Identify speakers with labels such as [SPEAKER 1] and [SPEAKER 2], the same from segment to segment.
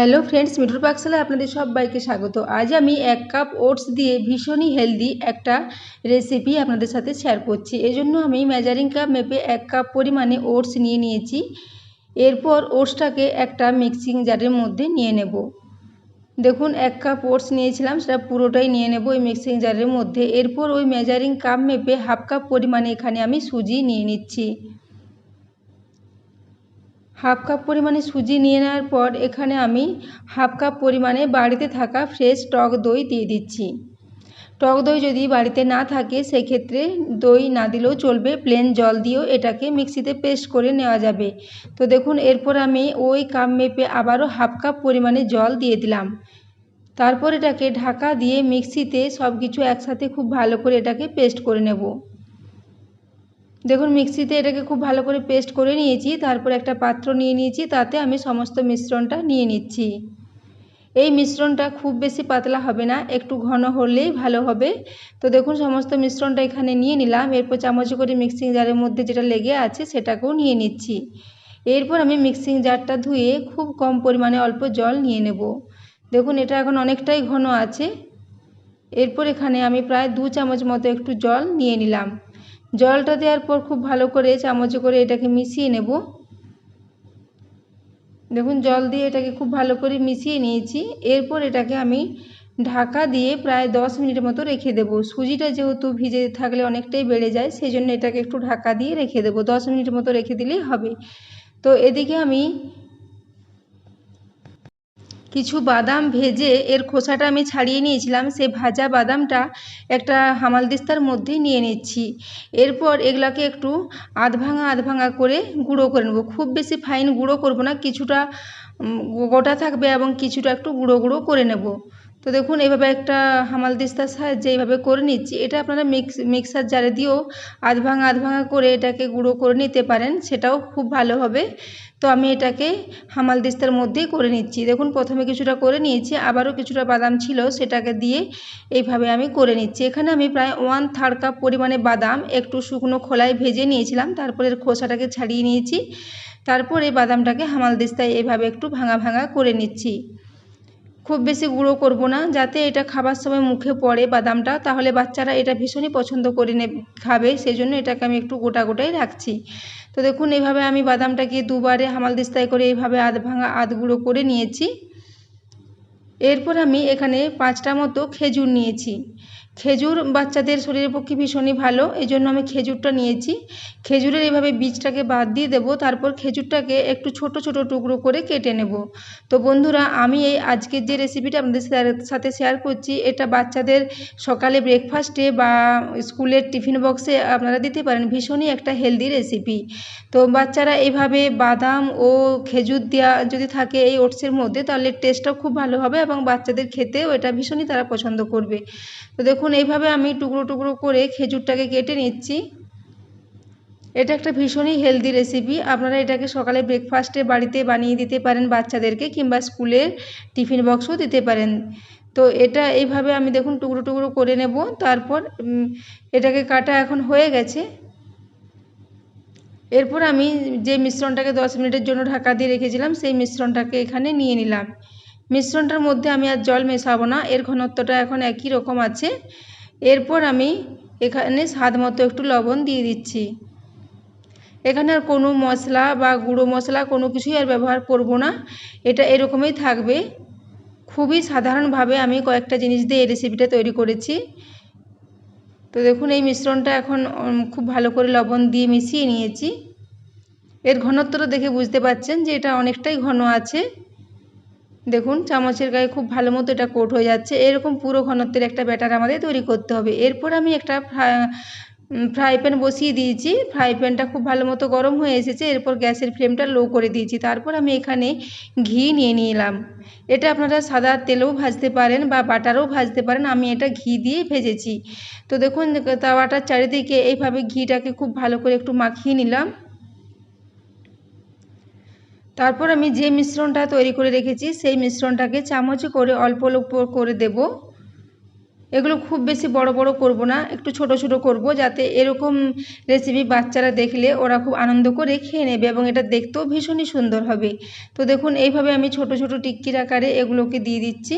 [SPEAKER 1] Hello friends মিঠুর পাকশালায় আপনাদের সবাইকে স্বাগত। আজ আমি এক কাপ ওটস দিয়ে ভীষণই হেলদি একটা রেসিপি আপনাদের সাথে শেয়ার করছি। এই জন্য আমি মেজারিং কাপ মেপে এক কাপ পরিমাণে ওটস নিয়ে নিয়েছি। এরপর ওটসটাকে একটা মিক্সিং জারের মধ্যে নিয়ে নেব। দেখুন, এক কাপ ওটস নিয়েছিলাম, সেটা পুরোটাই নিয়ে নেব ওই মিক্সিং জারের মধ্যে। এরপর ওই মেজারিং কাপ মেপে হাফ কাপ পরিমাণে এখানে আমি সুজি নিয়ে নিচ্ছি। হাফ কাপ পরিমাণে সুজি নিয়ে নেওয়ার পর এখানে আমি হাফ কাপ পরিমাণে বাড়িতে থাকা ফ্রেশ টক দই দিয়ে দিচ্ছি। টক দই যদি বাড়িতে না থাকে, সেক্ষেত্রে দই না দিলেও চলবে প্লেন জল দিয়েও এটাকে মিক্সিতে পেস্ট করে নেওয়া যাবে। তো দেখুন, এরপর আমি ওই কাপ মেপে আবারও হাফ কাপ পরিমাণে জল দিয়ে দিলাম। তারপর এটাকে ঢাকা দিয়ে মিক্সিতে সব কিছু একসাথে খুব ভালো করে এটাকে পেস্ট করে নেব। দেখুন, মিক্সিতে এটাকে খুব ভালো করে পেস্ট করে নিয়েছি, তারপর একটা পাত্র নিয়ে নিয়েছি, তাতে আমি সমস্ত মিশ্রণটা নিয়ে নিচ্ছি। এই মিশ্রণটা খুব বেশি পাতলা হবে না, একটু ঘন হলেই ভালো হবে। তো দেখুন, সমস্ত মিশ্রণটা এখানে নিয়ে নিলাম, এরপর চামচ করে মিক্সিং জারের মধ্যে যেটা লেগে আছে সেটাকেও নিয়ে নিচ্ছি। এরপর আমি মিক্সিং জারটা ধুয়ে খুব কম পরিমাণে অল্প জল নিয়ে নেব। দেখুন, এটা এখন অনেকটাই ঘন আছে। এরপর এখানে আমি প্রায় দু চামচ মতো একটু জল নিয়ে নিলাম। জলটা দেওয়ার পর খুব ভালো করে চামচে করে এটাকে মিশিয়ে নেব। দেখুন, জল দিয়ে এটাকে খুব ভালো করে মিশিয়ে নিয়েছি। এরপর এটাকে আমি ঢাকা দিয়ে প্রায় দশ মিনিটের মতো রেখে দেবো। সুজিটা যেহেতু ভিজে থাকলে অনেকটাই বেড়ে যায় সেই জন্য এটাকে একটু ঢাকা দিয়ে রেখে দেবো। দশ মিনিটের মতো রেখে দিলেই হবে। তো এদিকে আমি কিছু বাদাম ভেজে এর খোসাটা আমি ছাড়িয়ে নিয়েছিলাম। সেই ভাজা বাদামটা একটা হামালদিস্তার মধ্যে নিয়ে নিচ্ছি। এরপর এগুলাকে একটু আধ ভাঙা আধ ভাঙা করে গুঁড়ো করে নেব। খুব বেশি ফাইন গুঁড়ো করব না, কিছুটা গোটা থাকবে এবং কিছুটা একটু গুঁড়ো গুঁড়ো করে নেব। তো দেখুন, এভাবে একটা হামাল দিস্তার সাহায্যে এইভাবে করে নিচ্ছি। এটা আপনারা মিক্স, মিক্সার জারে দিয়েও আধ ভাঙা আধ ভাঙা করে এটাকে গুঁড়ো করে নিতে পারেন, সেটাও খুব ভালো হবে। তো আমি এটাকে হামাল দিস্তার মধ্যেই করে নিচ্ছি। দেখুন, প্রথমে কিছুটা করে নিয়েছি, আবারও কিছুটা বাদাম ছিল, সেটাকে দিয়ে এইভাবে আমি করে নিচ্ছি। এখানে আমি প্রায় ওয়ান থার্ড কাপ পরিমাণে বাদাম, একটু শুকনো খোলায় ভেজে নিয়েছিলাম, তারপরে খোসাটাকে ছাড়িয়ে নিয়েছি। তারপর এই বাদামটাকে হামালদিস্তায় এভাবে একটু ভাঙা ভাঙা করে নিচ্ছি। খুব বেশি গুঁড়ো করব না, যাতে এটা খাবার সময় মুখে পড়ে বাদামটা, তাহলে বাচ্চারা এটা ভীষণই পছন্দ করে নে খাবে সেই জন্য এটাকে আমি একটু গোটা গোটাই রাখছি। তো দেখুন এইভাবে আমি বাদামটাকে দুবারে হামালদিস্তায় করে এইভাবে আধ ভাঙা আধ গুঁড়ো করে নিয়েছি। এরপর আমি এখানে পাঁচটা মতো খেজুর নিয়েছি। খেজুর বাচ্চাদের শরীরের পক্ষে ভীষণই ভালো এই জন্য আমি খেজুরটা নিয়েছি। খেজুরের এইভাবে বীজটাকে বাদ দিয়ে দেবো, তারপর খেজুরটাকে একটু ছোট ছোট টুকরো করে কেটে নেব। তো বন্ধুরা, আমি এই আজকের যে রেসিপিটা আপনাদের সাথে শেয়ার করছি, এটা বাচ্চাদের সকালে ব্রেকফাস্টে বা স্কুলের টিফিন বক্সে আপনারা দিতে পারেন, ভীষণই একটা হেলদি রেসিপি তো বাচ্চারা এইভাবে বাদাম ও খেজুর দেওয়া যদি থাকে এই ওটসের মধ্যে, তাহলে টেস্টটাও খুব ভালো হবে এবং বাচ্চাদের খেতেও এটা ভীষণই তারা পছন্দ করবে। তো দেখুন এইভাবে আমি টুকরো টুকরো করে খেজুরটাকে কেটে নিচ্ছি। এটা একটা ভীষণই হেলদি রেসিপি আপনারা এটাকে সকালে ব্রেকফাস্টে বাড়িতে বানিয়ে দিতে পারেন বাচ্চাদেরকে কিংবা স্কুলের টিফিন বক্সও দিতে পারেন। তো এটা এইভাবে আমি দেখুন টুকরো টুকরো করে নেব। তারপর এটাকে কাটা এখন হয়ে গেছে। এরপর আমি যে মিশ্রণটাকে দশ মিনিটের জন্য ঢাকা দিয়ে রেখেছিলাম, সেই মিশ্রণটাকে এখানে নিয়ে নিলাম। মিশ্রণটার মধ্যে আমি আর জল মেশাবো না, এর ঘনত্বটা এখন একই রকম আছে। এরপর আমি এখানে স্বাদ মতো একটু লবণ দিয়ে দিচ্ছি। এখানে আর কোনো মশলা বা গুঁড়ো মশলা কোনো কিছুই আর ব্যবহার করব না, এটা এরকমই থাকবে। খুবই সাধারণভাবে আমি কয়েকটা জিনিস দিয়ে এই রেসিপিটা তৈরি করেছি। তো দেখুন, এই মিশ্রণটা এখন খুব ভালো করে লবণ দিয়ে মিশিয়ে নিয়েছি। এর ঘনত্বটা দেখে বুঝতে পারছেন যে এটা অনেকটাই ঘন আছে। দেখুন, চামচের গায়ে খুব ভালো মতো এটা কোট হয়ে যাচ্ছে। এরকম পুরো ঘনত্বের একটা ব্যাটার আমাদের তৈরি করতে হবে। এরপর আমি একটা ফ্রাই প্যান বসিয়ে দিয়েছি। ফ্রাই প্যানটা খুব ভালো মতো গরম হয়ে এসেছে। এরপর গ্যাসের ফ্লেমটা লো করে দিয়েছি। তারপর আমি এখানে ঘি নিয়ে নিলাম। এটা আপনারা সাদা তেলেও ভাজতে পারেন বা বাটারও ভাজতে পারেন। আমি এটা ঘি দিয়ে ভেজেছি। তো দেখুন, তাওয়াটার চারিদিকে এইভাবে ঘিটাকে খুব ভালো করে একটু মাখিয়ে নিলাম। তারপর আমি যে মিশ্রণটা তৈরি করে রেখেছি, সেই মিশ্রণটাকে চামচে করে অল্প অল্প করে দেব। এগুলো খুব বেশি বড় বড় করব না, একটু ছোট ছোট করব যাতে এরকম রেসিপি বাচ্চারা দেখলে ওরা খুব আনন্দ করে খেয়ে নেবে এবং এটা দেখতেও ভীষণই সুন্দর হবে। তো দেখুন, এইভাবে আমি ছোট ছোট টিক্কির আকারে এগুলোকে দিয়ে দিচ্ছি।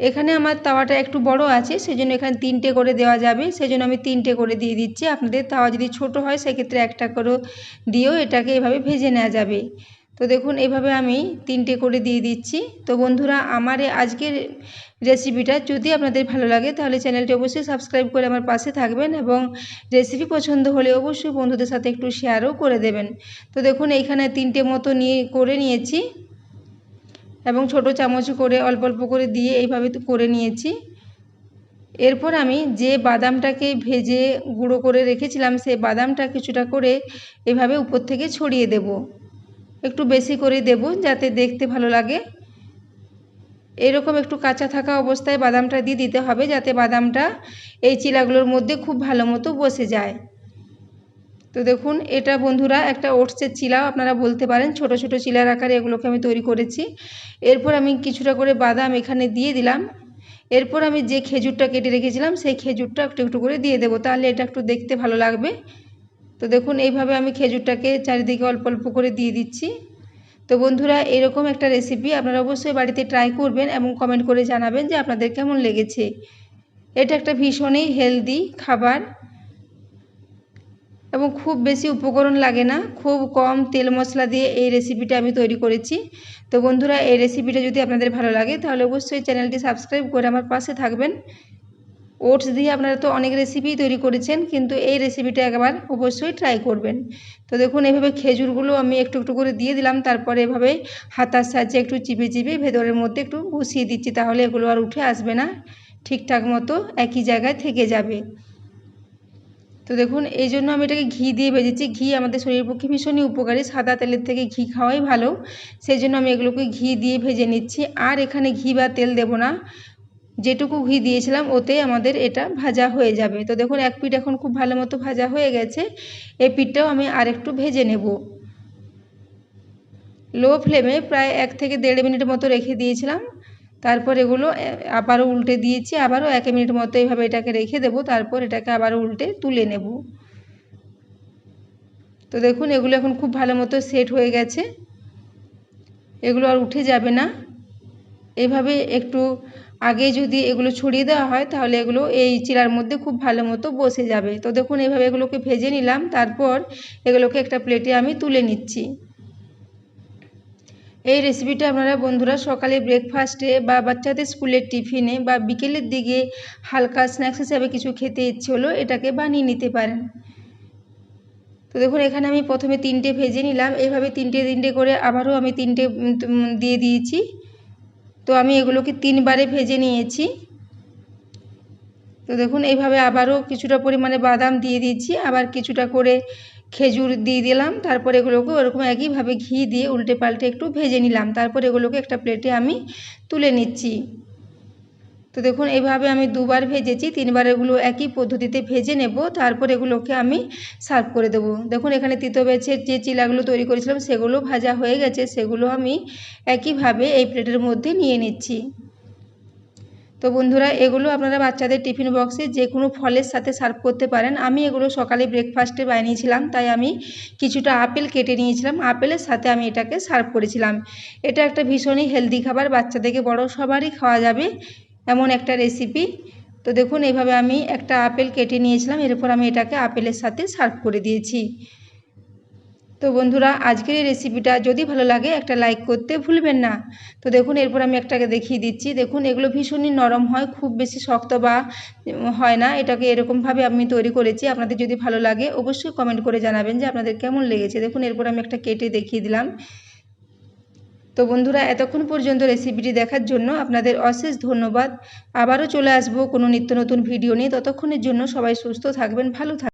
[SPEAKER 1] এখানে আমার তাওয়াটা একটু বড় আছে, সেজন্য এখানে তিনটে করে দেওয়া যাবে, সেজন্য আমি তিনটে করে দিয়ে দিচ্ছি। আপনাদের তাওয়া যদি ছোট হয়, সেক্ষেত্রে একটা করে দিয়েও এটাকে এভাবে ভেজে নেওয়া যাবে। তো দেখুন, এভাবে আমি তিনটে করে দিয়ে দিচ্ছি। তো বন্ধুরা, আমার আজকের রেসিপিটা যদি আপনাদের ভালো লাগে, তাহলে চ্যানেলটি অবশ্যই সাবস্ক্রাইব করে আমার পাশে থাকবেন এবং রেসিপি পছন্দ হলে অবশ্যই বন্ধুদের সাথে একটু শেয়ারও করে দেবেন। তো দেখুন, এইখানে তিনটে মতো নিয়ে, করে নিয়েছি। এবং ছোট চামচ করে, অল্প অল্প করে দিয়ে এইভাবে করে নিয়েছি। এরপর আমি যে বাদামটাকে ভেজে গুঁড়ো করে রেখেছিলাম সেই বাদামটা কিছুটা করে এভাবে উপর থেকে ছড়িয়ে দেব। একটু বেশি করে দেব যাতে দেখতে ভালো লাগে। এরকম একটু কাঁচা থাকা অবস্থায় বাদামটা দিয়ে দিতে হবে যাতে বাদামটা এই চিলাগুলোর মধ্যে খুব ভালো মতো বসে যায়। তো দেখুন, এটা বন্ধুরা একটা ওটসের চিলাও আপনারা বলতে পারেন। ছোট ছোট চিলার আকারে এগুলোকে আমি তৈরি করেছি। এরপর আমি কিছুটা করে বাদাম এখানে দিয়ে দিলাম। এরপর আমি যে খেজুরটা কেটে রেখেছিলাম, সেই খেজুরটা একটু একটু করে দিয়ে দেবো। তাহলে এটা একটু দেখতে ভালো লাগবে। তো দেখুন, এইভাবে আমি খেজুরটাকে চারিদিকে অল্প অল্প করে দিয়ে দিচ্ছি। তো বন্ধুরা, এরকম একটা রেসিপি আপনারা অবশ্যই বাড়িতে ট্রাই করবেন এবং কমেন্ট করে জানাবেন যে আপনাদের কেমন লেগেছে। এটা একটা ভীষণই হেলদি খাবার। এবং খুব বেশি উপকরণ লাগে না। খুব কম তেল মশলা দিয়ে এই রেসিপিটা আমি তৈরি করেছি। তো বন্ধুরা, এই রেসিপিটা যদি আপনাদের ভালো লাগে, তাহলে অবশ্যই চ্যানেলটি সাবস্ক্রাইব করে আমার পাশে থাকবেন। ওটস দিয়ে আপনারা তো অনেক রেসিপি তৈরি করেছেন, কিন্তু এই রেসিপিটা একবার অবশ্যই ট্রাই করবেন। তো দেখুন, এভাবে খেজুরগুলো আমি একটু একটু করে দিয়ে দিলাম, তারপরে এভাবে হাতার সাহায্যে একটু চিপে চিপে ভেতরের মধ্যে একটু বসিয়ে দিচ্ছি, তাহলে এগুলো আর উঠে আসবে না। ঠিকঠাক মতো একই জায়গায় থেকে যাবে। তো দেখুন, এই জন্য আমি এটাকে ঘি দিয়ে ভেজেছি। ঘি আমাদের শরীরের পক্ষে ভীষণই উপকারী। সাদা তেলের থেকে ঘি খাওয়াই ভালো। সেই জন্য আমি এগুলোকে ঘি দিয়ে ভেজে নিচ্ছি। আর এখানে ঘি বা তেল দেব না। যেটুকু ঘি দিয়েছিলাম, ওতে আমাদের এটা ভাজা হয়ে যাবে। তো দেখুন, এক পিঠ এখন খুব ভালো মতো ভাজা হয়ে গেছে। এই পিঠটাও আমি আরেকটু ভেজে নেব। লো ফ্লেমে প্রায় এক থেকে দেড় মিনিট মতো রেখে দিয়েছিলাম। তারপর এগুলো আবারও উল্টে দিয়েছি, আবারও এক মিনিট মতো এইভাবে এটাকে রেখে দেব, তারপর এটাকে আবারও উল্টে তুলে নেব। তো দেখুন, এগুলো এখন খুব ভালো মতো সেট হয়ে গেছে। এগুলো আর উঠে যাবে না। এভাবে একটু আগে যদি এগুলো ছড়িয়ে দেওয়া হয়, তাহলে এগুলো এই চিরার মধ্যে খুব ভালো মতো বসে যাবে। তো দেখুন, এভাবে এগুলোকে ভেজে নিলাম, তারপর এগুলোকে একটা প্লেটে আমি তুলে নিচ্ছি। এই রেসিপিটা আপনারা বন্ধুরা সকালে ব্রেকফাস্টে বা বাচ্চাদের স্কুলের টিফিনে বা বিকেলের দিকে হালকা স্ন্যাক্স হিসাবে কিছু খেতে ইচ্ছে হলো এটাকে বানিয়ে নিতে পারেন। তো দেখুন, এখানে আমি প্রথমে তিনটে ভেজে নিলাম। এইভাবে তিনটে তিনটে করে আবারও আমি তিনটে দিয়ে দিয়েছি। তো আমি এগুলোকে তিনবারে ভেজে নিয়েছি। তো দেখুন এইভাবে আবারও কিছুটা পরিমাণে বাদাম দিয়ে দিয়েছি। আবার কিছুটা করে খেজুর দিয়ে দিলাম, তারপর এগুলোকে ওরকম একইভাবে ঘি দিয়ে উল্টে পাল্টে একটু ভেজে নিলাম, তারপর এগুলোকে একটা প্লেটে আমি তুলে নিচ্ছি। তো দেখুন এইভাবে আমি দুবার ভেজেছি, তিনবার এগুলো একই পদ্ধতিতে ভেজে নেব, তারপর এগুলোকে আমি সার্ভ করে দেবো। দেখুন, এখানে তিতো বেছের যে চিলাগুলো তৈরি করেছিলাম, সেগুলো ভাজা হয়ে গেছে, সেগুলো আমি একইভাবে এই প্লেটের মধ্যে নিয়ে নিচ্ছি। তো বন্ধুরা, এগুলো আপনারা বাচ্চাদের টিফিন বক্সে যে কোনো ফলের সাথে সার্ভ করতে পারেন। আমি এগুলো সকালে ব্রেকফাস্টে বানিয়েছিলাম, তাই আমি কিছুটা আপেল কেটে নিয়েছিলাম। আপেলের সাথে আমি এটাকে সার্ভ করেছিলাম। এটা একটা ভীষণই হেলদি খাবার বাচ্চা থেকে বড় সবারই খাওয়া যাবে এমন একটা রেসিপি। তো দেখুন এইভাবে আমি একটা আপেল কেটে নিয়েছিলাম। এরপর আমি এটাকে আপেলের সাথে সার্ভ করে দিয়েছি। তো বন্ধুরা, আজকের এই রেসিপিটা যদি ভালো লাগে, একটা লাইক করতে ভুলবেন না। তো দেখুন, এরপর আমি একটাকে দেখিয়ে দিচ্ছি। দেখুন, এগুলো ভীষণই নরম হয়, খুব বেশি শক্ত বা হয় না। এটাকে এরকমভাবে আমি তৈরি করেছি। আপনাদের যদি ভালো লাগে, অবশ্যই কমেন্ট করে জানাবেন যে আপনাদের কেমন লেগেছে। দেখুন, এরপর আমি একটা কেটে দেখিয়ে দিলাম। তো বন্ধুরা, এতক্ষণ পর্যন্ত রেসিপিটি দেখার জন্য আপনাদের অশেষ ধন্যবাদ। আবারও চলে আসব কোনো নিত্য নতুন ভিডিও নিয়ে। ততক্ষণের জন্য সবাই সুস্থ থাকবেন, ভালো থাকবেন।